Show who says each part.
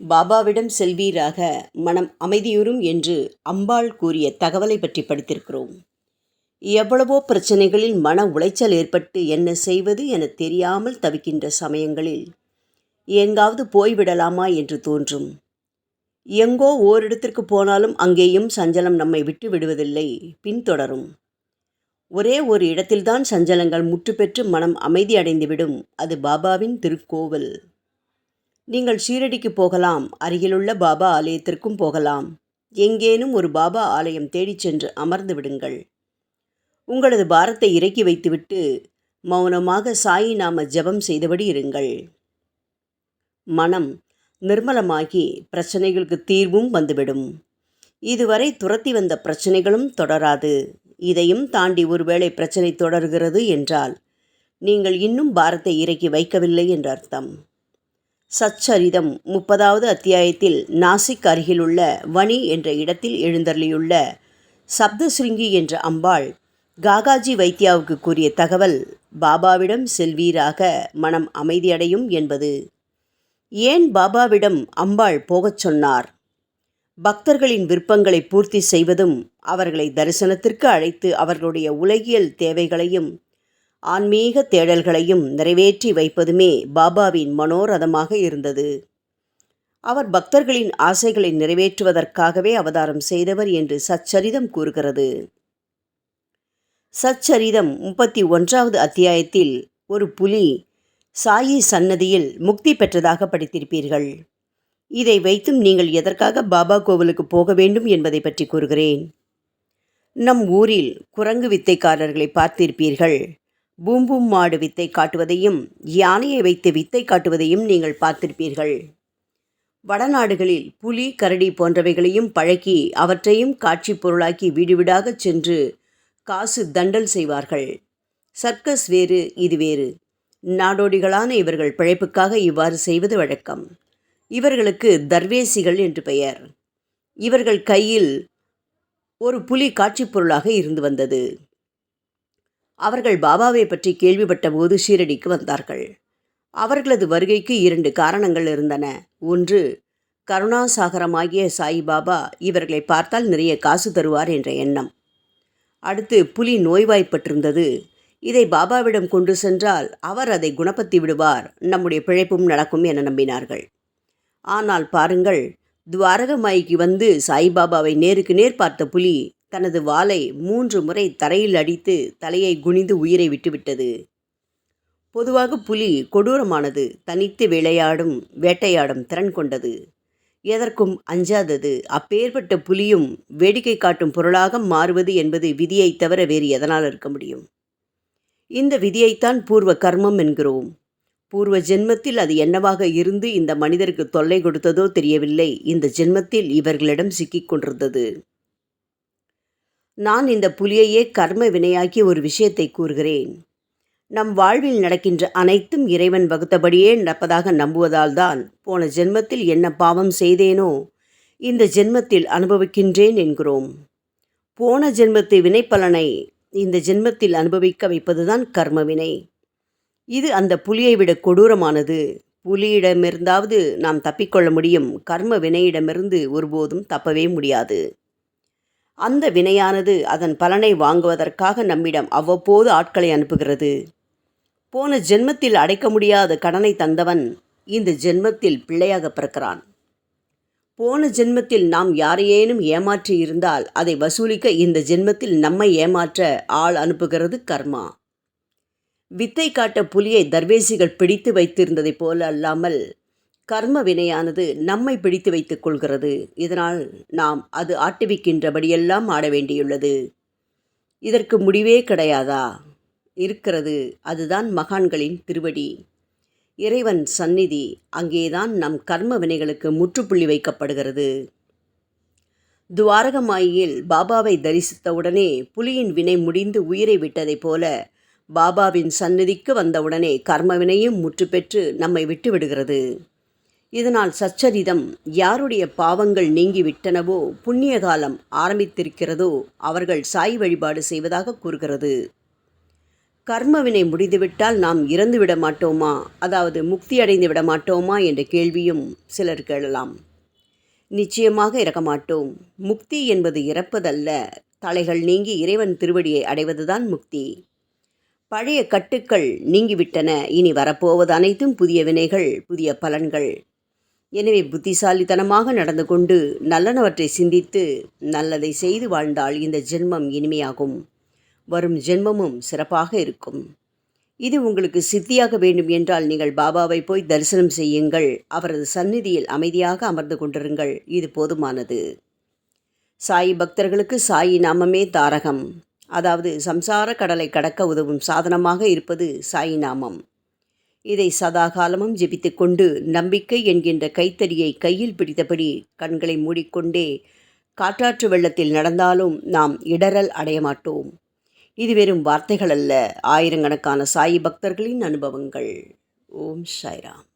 Speaker 1: பாபாவிடம் செல்வீராக மனம் அமைதியுறும் என்று அம்பாள் கூறிய தகவலை பற்றி படித்திருக்கிறோம். எவ்வளவோ பிரச்சனைகளில் மன உளைச்சல் ஏற்பட்டு என்ன செய்வது என தெரியாமல் தவிக்கின்ற சமயங்களில் எங்காவது போய்விடலாமா என்று தோன்றும். எங்கோ ஓரிடத்திற்கு போனாலும் அங்கேயும் சஞ்சலம் நம்மை விட்டு விடுவதில்லை பின்தொடரும் ஒரே ஒரு இடத்தில்தான் சஞ்சலங்கள் முற்றுப்பெற்று மனம் அமைதியடைந்துவிடும் அது பாபாவின் திருக்கோவில். நீங்கள் ஷீரடிக்கு போகலாம் அருகிலுள்ள பாபா ஆலயத்திற்கும் போகலாம். எங்கேனும் ஒரு பாபா ஆலயம் தேடிச் சென்று அமர்ந்து விடுங்கள். உங்களது பாரத்தை இறக்கி வைத்துவிட்டு மௌனமாக சாயி நாம ஜெபம் செய்தபடி இருங்கள். மனம் நிர்மலமாகி பிரச்சனைகளுக்கு தீர்வும் வந்துவிடும். இதுவரை துரத்தி வந்த பிரச்சனைகளும் தொடராது. இதையும் தாண்டி ஒருவேளை பிரச்சனை தொடர்கிறது என்றால் நீங்கள் இன்னும் பாரத்தை இறக்கி வைக்கவில்லை என்று அர்த்தம். சச்சரிதம் முப்பதாவது அத்தியாயத்தில் நாசிக் அருகிலுள்ள வனி என்ற இடத்தில் எழுந்தருளியுள்ள சப்தசிருங்கி என்ற அம்பாள் காகாஜி வைத்தியாவுக்கு கூறிய தகவல் பாபாவிடம் செல்வீராக மனம் அமைதியடையும் என்பது. ஏன் பாபாவிடம் அம்பாள் போகச் சொன்னார்? பக்தர்களின் விருப்பங்களை பூர்த்தி செய்வதும் அவர்களை தரிசனத்திற்கு அழைத்து அவர்களுடைய உலகியல் தேவைகளையும் ஆன்மீக தேடல்களையும் நிறைவேற்றி வைப்பதுமே பாபாவின் மனோரதமாக இருந்தது. அவர் பக்தர்களின் ஆசைகளை நிறைவேற்றுவதற்காகவே அவதாரம் செய்தவர் என்று சச்சரிதம் கூறுகிறது. சச்சரிதம் முப்பத்தி ஒன்றாவது அத்தியாயத்தில் ஒரு புலி சாயி சன்னதியில் முக்தி பெற்றதாக படித்திருப்பீர்கள். இதை வைத்தும் நீங்கள் எதற்காக பாபா கோவிலுக்கு போக வேண்டும் என்பதை பற்றி கூறுகிறேன். நம் ஊரில் குரங்கு வித்தைக்காரர்களை பார்த்திருப்பீர்கள். பூம்பூம் மாடு வித்தை காட்டுவதையும் யானையை வைத்து வித்தை காட்டுவதையும் நீங்கள் பார்த்திருப்பீர்கள். வடநாடுகளில் புலி கரடி போன்றவைகளையும் பழக்கி அவற்றையும் காட்சி பொருளாக்கி வீடுவீடாகச் சென்று காசு தண்டல் செய்வார்கள். சர்க்கஸ் வேறு இது வேறு. நாடோடிகளான இவர்கள் பிழைப்புக்காக இவ்வாறு செய்வது வழக்கம். இவர்களுக்கு தர்வேசிகள் என்று பெயர். இவர்கள் கையில் ஒரு புலி காட்சிப் பொருளாக இருந்து வந்தது. அவர்கள் பாபாவை பற்றி கேள்விப்பட்ட போது ஷீரடிக்கு வந்தார்கள். அவர்களது வருகைக்கு இரண்டு காரணங்கள் இருந்தன. ஒன்று கருணாசாகரமாகிய சாய்பாபா இவர்களை பார்த்தால் நிறைய காசு தருவார் என்ற எண்ணம். அடுத்து புலி நோய்வாய்ப்பட்டிருந்தது. இதை பாபாவிடம் கொண்டு சென்றால் அவர் அதை குணப்படுத்தி விடுவார் நம்முடைய பிழைப்பும் நடக்கும் என நம்பினார்கள். ஆனால் பாருங்கள் துவாரகமாய்க்கு வந்து சாய்பாபாவை நேருக்கு நேர் பார்த்த புலி தனது வாளை மூன்று முறை தரையில் அடித்து தலையை குனிந்து உயிரை விட்டுவிட்டது. பொதுவாக புலி கொடூரமானது தனித்து விளையாடும் வேட்டையாடும் திறன் கொண்டது. எதற்கும் அஞ்சாதது அப்பேற்பட்ட புலியும் வேடிக்கை காட்டும் பொருளாக மாறுவது என்பது விதியைத் தவிர வேறு எதனால் இருக்க முடியும்? இந்த விதியைத்தான் பூர்வ கர்மம் என்கிறோம். பூர்வ ஜென்மத்தில் அது என்னவாக இருந்து இந்த மனிதருக்கு தொல்லை கொடுத்ததோ தெரியவில்லை. இந்த ஜென்மத்தில் இவர்களிடம் சிக்கிக் கொண்டிருந்தது. நான் இந்த புலியையே கர்ம வினையாக்கி ஒரு விஷயத்தை கூறுகிறேன். நம் வாழ்வில் நடக்கின்ற அனைத்தும் இறைவன் வகுத்தபடியே நடப்பதாக நம்புவதால் தான் போன ஜென்மத்தில் என்ன பாவம் செய்தேனோ இந்த ஜென்மத்தில் அனுபவிக்கின்றேன் என்கிறோம். போன ஜென்மத்தை வினைப்பலனை இந்த ஜென்மத்தில் அனுபவிக்க வைப்பதுதான் கர்ம வினை. இது அந்த புலியை விட கொடூரமானது. புலியிடமிருந்தாவது நாம் தப்பிக்கொள்ள முடியும். கர்ம வினையிடமிருந்து ஒருபோதும் தப்பவே முடியாது. அந்த வினையானது அதன் பலனை வாங்குவதற்காக நம்மிடம் அவ்வப்போது ஆட்களை அனுப்புகிறது. போன ஜென்மத்தில் அடைக்க முடியாத கடனை தந்தவன் இந்த ஜென்மத்தில் பிள்ளையாக பிறக்கிறான். போன ஜென்மத்தில் நாம் யாரையேனும் ஏமாற்றி இருந்தால் அதை வசூலிக்க இந்த ஜென்மத்தில் நம்மை ஏமாற்ற ஆள் அனுப்புகிறது கர்மா. வித்தை காட்ட புலியை தர்வேசிகள் பிடித்து வைத்திருந்ததைப் போல அல்லாமல் கர்ம வினையானது நம்மை பிடித்து வைத்துக் கொள்கிறது. இதனால் நாம் அது ஆட்டுவிக்கின்றபடியெல்லாம் ஆட வேண்டியுள்ளது. இதற்கு முடிவே கிடையாதா? இருக்கிறது. அதுதான் மகான்களின் திருவடி. இறைவன் சந்நிதி. அங்கேதான் நம் கர்ம வினைகளுக்கு முற்றுப்புள்ளி வைக்கப்படுகிறது. துவாரகமாயில் பாபாவை தரிசித்தவுடனே புலியின் வினை முடிந்து உயிரை விட்டதைப் போல பாபாவின் சந்நிதிக்கு வந்தவுடனே கர்மவினையும் முற்றுப்பெற்று நம்மை விட்டு விடுகிறது இதனால் சச்சரிதம் யாருடைய பாவங்கள் நீங்கிவிட்டனவோ புண்ணிய காலம் ஆரம்பித்திருக்கிறதோ அவர்கள் சாய் வழிபாடு செய்வதாக கூறுகிறது. கர்மவினை முடிந்துவிட்டால் நாம் இறந்து விட மாட்டோமா? அதாவது முக்தி அடைந்து விட மாட்டோமா? என்ற கேள்வியும் சிலர் கேளலாம். நிச்சயமாக இறக்க மாட்டோம். முக்தி என்பது இறப்பதல்ல. தலைகள் நீங்கி இறைவன் திருவடியை அடைவதுதான் முக்தி. பழைய கட்டுக்கள் நீங்கிவிட்டன. இனி வரப்போவது அனைத்தும் புதிய வினைகள் புதிய பலன்கள். எனவே புத்திசாலித்தனமாக நடந்து கொண்டு நல்லனவற்றை சிந்தித்து நல்லதை செய்து வாழ்ந்தால் இந்த ஜென்மம் இனிமையாகும். வரும் ஜென்மமும் சிறப்பாக இருக்கும். இது உங்களுக்கு சித்தியாக வேண்டும் என்றால் நீங்கள் பாபாவை போய் தரிசனம் செய்யுங்கள். அவரது சந்நிதியில் அமைதியாக அமர்ந்து கொண்டிருங்கள். இது போதுமானது. சாயி பக்தர்களுக்கு சாயி நாமமே தாரகம். அதாவது சம்சார கடலை கடக்க உதவும் சாதனமாக இருப்பது சாயி நாமம். இதை சதா காலமும் ஜெபித்துக் கொண்டு நம்பிக்கை என்கின்ற கைத்தறியை கையில் பிடித்தபடி கண்களை மூடிக்கொண்டே காற்றாற்று வெள்ளத்தில் நடந்தாலும் நாம் இடரல் அடைய மாட்டோம். இது வெறும் வார்த்தைகள் அல்ல. ஆயிரக்கணக்கான சாயி பக்தர்களின் அனுபவங்கள். ஓம் சாய்ராம்.